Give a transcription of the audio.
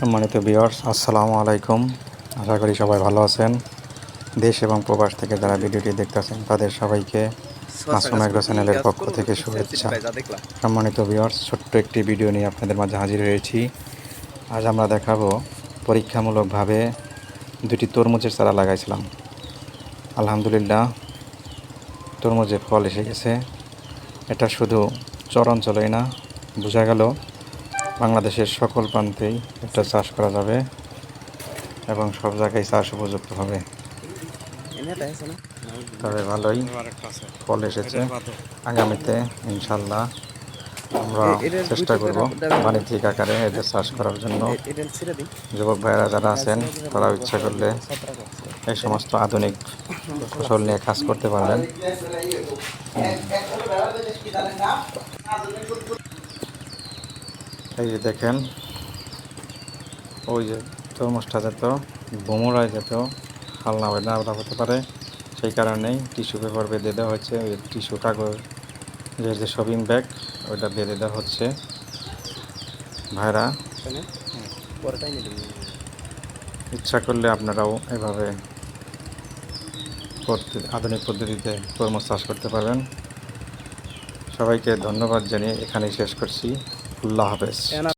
সম্মানিত বিয়ার্স আসসালামু আলাইকুম। আশা করি সবাই ভালো আছেন। দেশ এবং প্রবাস থেকে যারা ভিডিওটি দেখতেছেন, তাদের সবাইকে মাসুম এগ্রো চ্যানেলের পক্ষ থেকে শুভেচ্ছা। সম্মানিত বিয়ার্স ছোট্ট একটি ভিডিও নিয়ে আপনাদের মাঝে হাজির হয়েছি। আজ আমরা দেখাবো পরীক্ষামূলকভাবে দুটি তরমুজের চারা লাগাইছিলাম। আলহামদুলিল্লাহ তরমুজে ফল এসে গেছে। এটা শুধু চর অঞ্চলেই না, বোঝা গেল বাংলাদেশের সকল প্রান্তেই এটা চাষ করা যাবে এবং সব জায়গায় চাষ উপযুক্ত হবে। তবে ভালোই ফল এসেছে। আগামীতে ইনশাল্লাহ আমরা চেষ্টা করব বাণিজ্যিক আকারে এদের চাষ করার জন্য। যুবক ভাইয়েরা যারা আছেন তারা ইচ্ছা করলে এই সমস্ত আধুনিক ফসল নিয়ে কাজ করতে পারবেন। এই যে দেখেন ওই যে তরমুজটা যেত বোমরায় যেত হালনা হয় না হতে পারে সেই কারণেই টিস্যু পেপার বেঁধে দেওয়া হচ্ছে ওই টিস্যু কাগজ যে যে শপিং ব্যাগ ওইটা বেঁধে দেওয়া হচ্ছে। ভাইরা ইচ্ছা করলে আপনারাও এভাবে করতে আধুনিক পদ্ধতিতে তরমুজ চাষ করতে পারবেন। সবাইকে ধন্যবাদ জানিয়ে এখানেই শেষ করছি। আল্লাহ হাফেজ